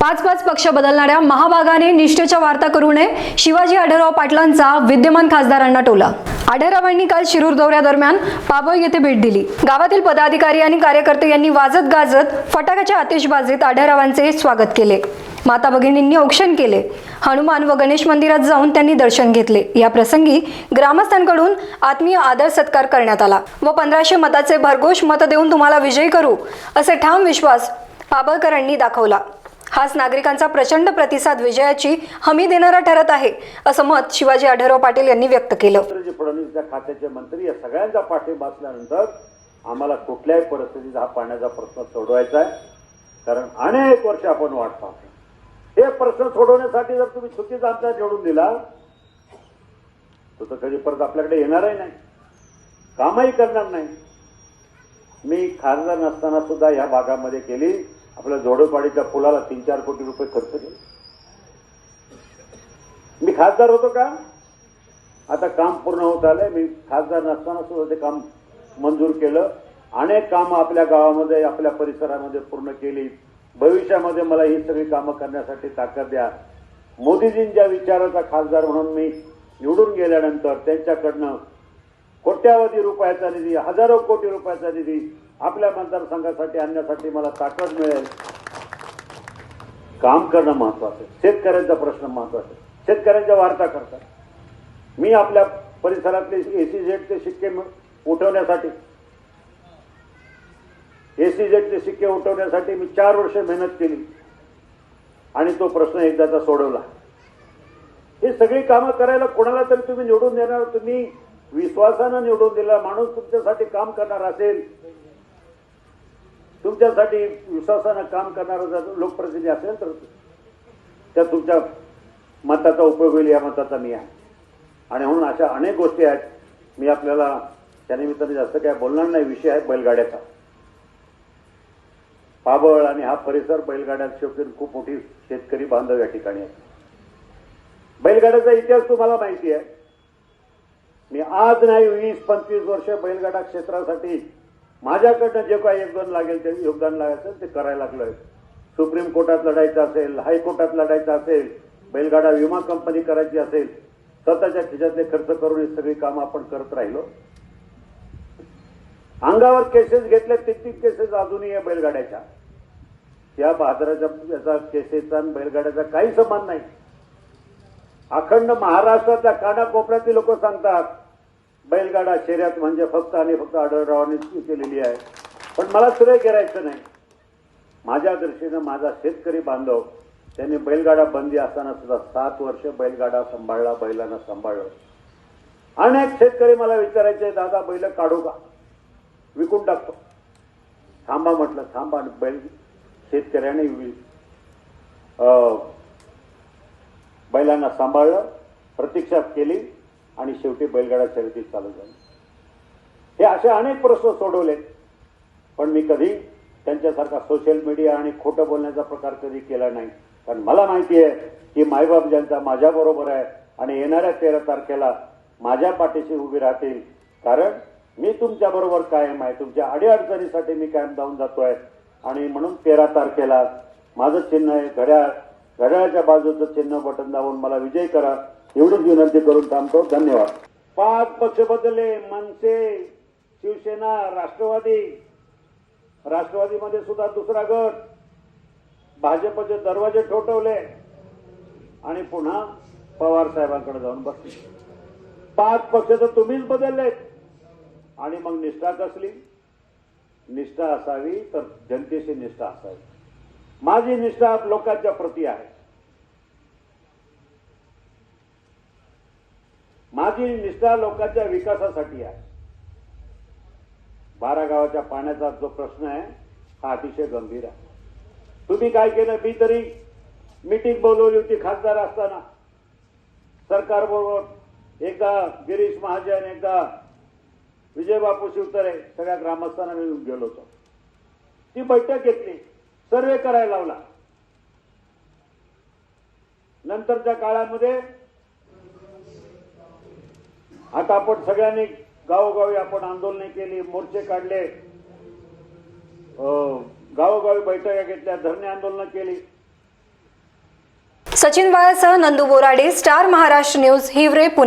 पाच पाच पक्ष बदलणाऱ्या महाभागाने निष्ठेच्या वार्ता करू नये शिवाजी आढळराव पाटलांचा विद्यमान खासदारांना टोला. आढळरावांनी काल शिरूर दौऱ्यादरम्यान पाबळ येथे भेट दिली. गावातील पदाधिकारी आणि कार्यकर्ते यांनी वाजत गाजत फटाक्याच्या आतिषबाजीत आढळरावांचे स्वागत केले. माता भगिनींनी औक्षण केले. हनुमान व गणेश मंदिरात जाऊन त्यांनी दर्शन घेतले. या प्रसंगी ग्रामस्थांकडून आत्मीय आदर सत्कार करण्यात आला व पंधराशे मताचे भरघोष मत देऊन तुम्हाला विजयी करू असे ठाम विश्वास पाबळकरांनी दाखवला. हाच नागरिकांचा प्रचंड प्रतिसाद विजयाची हमी देणारा ठरत आहे असं मत शिवाजी आढळराव पाटील यांनी व्यक्त केलं. फडणवीसच्या खात्याचे मंत्री या सगळ्यांचा पाठिंबा असल्यानंतर आम्हाला कुठल्याही परिस्थितीत हा पाण्याचा प्रश्न सोडवायचा आहे. कारण अनेक वर्ष आपण वाट पाहतो. हे प्रश्न सोडवण्यासाठी जर तुम्ही चुकीचा आमचा निवडून दिला तो तर कधी परत आपल्याकडे येणारही नाही. कामही करणार नाही. मी खासदार नसताना सुद्धा या भागामध्ये केली. आपल्या जोडोपाडीच्या पुलाला तीन चार कोटी रुपये खर्च केले. मी खासदार होतो का? आता काम पूर्ण होत आलंय मी खासदार नसताना सुद्धा ते काम मंजूर केलं. अनेक कामं आपल्या गावामध्ये आपल्या परिसरामध्ये पूर्ण केली. भविष्यामध्ये मला ही सगळी कामं करण्यासाठी ताकद द्या. मोदीजींच्या विचाराचा खासदार म्हणून मी निवडून गेल्यानंतर त्यांच्याकडनं कोट्यावधी रुपयाचा निधी हजारो कोटी रुपयाचा निधी आपल्या मतदारसंघासाठी आणण्यासाठी मला ताकद मिळेल. काम करणं महत्वाचं आहे. शेतकऱ्यांचा प्रश्न महत्त्वाचा आहे. शेतकऱ्यांच्या वार्ता करतात. मी आपल्या परिसरातले एसी जेटचे शिक्के उठवण्यासाठी एसी जेटचे शिक्के उठवण्यासाठी मी चार वर्ष मेहनत केली. आणि तो प्रश्न एकदाचा सोडवला. ही सगळी कामं करायला कोणाला तरी तुम्ही निवडून देणार? तुम्ही विश्वासानं निवडून दिला. माणूस तुमच्यासाठी काम करणार असेल. तुमच्यासाठी विश्वासानं काम करणारा जर लोकप्रतिनिधी असेल तर त्या तुमच्या मताचा उपयोग होईल या मताचा मी आहे. आणि म्हणून अशा अनेक गोष्टी आहेत. मी आपल्याला त्यानिमित्ताने जास्त काय बोलणार नाही. विषय आहे बैलगाड्याचा. पाबळ आणि हा परिसर बैलगाड्या शेवटी खूप मोठी शेतकरी बांधव या ठिकाणी आहे. बैलगाड्याचा इतिहास तुम्हाला माहिती आहे. मी आज नाही वीस पंचवीस वर्ष बैलगाडा क्षेत्रासाठी माझ्याकडनं जे काही योगदान लागेल ते योगदान लागायचं ते करायला लागलंय. सुप्रीम कोर्टात लढायचं असेल हायकोर्टात लढायचं असेल बैलगाडा विमा कंपनी करायची असेल स्वतःच्या खिशातले खर्च करून ही सगळी कामं आपण करत राहिलो. अंगावर केसेस घेतले तितकी केसेस अजूनही या बैलगाड्याच्या. या बाजाराच्या याचा केसेसचा आणि बैलगाड्याचा काही संबंध नाही. अखंड महाराष्ट्रातल्या कानाकोपऱ्यातील लोक सांगतात बैलगाडा शर्यत म्हणजे फक्त आणि फक्त आढळरावांनी केलेली आहे. पण मला सुरे करायचं नाही. माझ्या दृष्टीनं माझा शेतकरी बांधव त्यांनी बैलगाडा बंदी असताना सुद्धा सात वर्ष बैलगाडा सांभाळला बैलांना सांभाळलं. अनेक शेतकरी मला विचारायचे दादा बैल काढू का? विकून टाकतो. थांबा म्हटलं. थांबा आणि बैल शेतकऱ्याने बैलांना सांभाळलं प्रतीक्षा केली. आणि शेवटी बैलगाडा शर्यतीत चालू झाली हे असे अनेक प्रश्न सोडवले. पण मी कधी त्यांच्यासारखा सोशल मीडिया आणि खोटं बोलण्याचा प्रकार कधी केला नाही. कारण मला माहिती आहे की मायबाप ज्यांचा माझ्याबरोबर आहे आणि येणाऱ्या तेरा तारखेला माझ्या पाठीशी उभी राहतील. कारण मी तुमच्याबरोबर कायम आहे. तुमच्या अडीअडचणीसाठी मी कायम जाऊन आहे आणि म्हणून तेरा तारखेला माझं चिन्ह आहे. घड्याळ घड्याळाच्या बाजूचं चिन्ह बटन दाबून मला विजय करा. एवढीच विनंती करून थांबतो. धन्यवाद. पाच पक्ष बदलले. मनसे शिवसेना राष्ट्रवादी. राष्ट्रवादीमध्ये सुद्धा दुसरा गट. भाजपचे दरवाजे ठोठवले. आणि पुन्हा पवार साहेबांकडे जाऊन बसले. पाच पक्ष तर तुम्हीच बदललेत. आणि मग निष्ठा कसली? निष्ठा असावी तर जनतेशी निष्ठा असावी. माझी निष्ठा लोकांच्या प्रती आहे. माझी निष्ठा लोकांच्या विकासासाठी आहे. बारा गावाच्या पाण्याचा जो प्रश्न आहे हा अतिशय गंभीर आहे. तुम्ही काय केलं? मी तरी मीटिंग बोलवली होती खासदार असताना. सरकारबरोबर एकदा गिरीश महाजन एकदा विजयबापू शिवतरे सगळ्या ग्रामस्थांना मिळून गेलो होतो. ती बैठक घेतली. सर्वे करायला लावला. नंतरच्या काळामध्ये आता आपण सगळ्यांनी गावोगावी आपण आंदोलने केली मोर्चे काढले. अं, गावोगावी बैठका घेतल्या धरणे आंदोलनं केली. सचिन वाळसह नंदू बोराडे स्टार महाराष्ट्र न्यूज हिवरे पुणे.